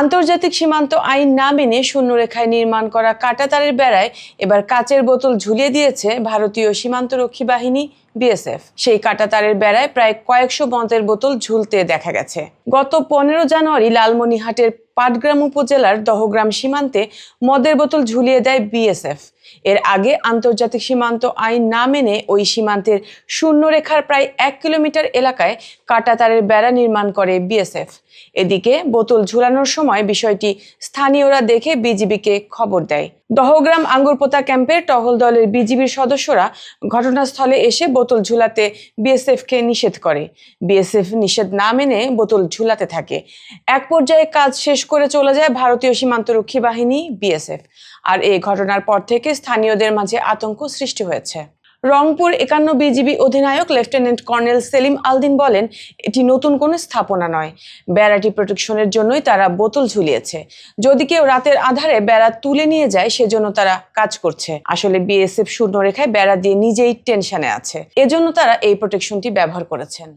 আন্তর্জাতিক সীমান্ত আইন না মেনে শূন্যরেখায় নির্মাণ করা কাঁটাতারের বেড়ায় এবার কাচের বোতল ঝুলিয়ে দিয়েছে ভারতীয় সীমান্তরক্ষী বাহিনী, বিএসএফ। সেই কাঁটাতারের বেড়ায় প্রায় কয়েকশো বন্তের বোতল ঝুলতে দেখা গেছে। গত পনেরো জানুয়ারি লালমনিহাটের পাটগ্রাম উপজেলার দহগ্রাম সীমান্তে মদের বোতল ঝুলিয়ে দেয় বিএসএফ। এর আগে আন্তর্জাতিক সীমান্ত আইন না মেনে ওই সীমান্তের শূন্যরেখার প্রায় এক কিলোমিটার এলাকায় কাঁটাতারের বেড়া নির্মাণ করে বিএসএফ। এদিকে বোতল ঝুলানোর সময় বিষয়টি স্থানীয়রা দেখে বিজিবিকে খবর দেয়। দহগ্রাম আঙ্গুরপোতা ক্যাম্পের টহল দলের বিজিবির সদস্যরা ঘটনাস্থলে এসে বোতল ঝুলাতে বিএসএফকে নিষেধ করে। বিএসএফ নিষেধ না মেনে বোতল ঝুলাতে থাকে। এক পর্যায়ে কাজ শেষ করে চলে যায় ভারতীয় সীমান্তরক্ষী বাহিনী, বিএসএফ। আর এই ঘটনার পর থেকে স্থানীয়দের মাঝে আতঙ্ক সৃষ্টি হয়েছে। রংপুর একান্ন বিজিবি অধিনায়ক লেফটেন্যান্ট কর্নেল সেলিম আলদিন বলেন, এটি নতুন কোনো স্থাপনা নয়। বেড়াটি প্রোটেকশনের জন্যই তারা বোতল ঝুলিয়েছে। যদি কেউ রাতের আধারে বেড়া তুলে নিয়ে যায়, সেজন্য তারা কাজ করছে। আসলে বিএসএফ শূন্য রেখায় বেড়া দিয়ে নিজেই টেনশনে আছে। এজন্য তারা এই প্রোটেকশনটি ব্যবহার করেছেন।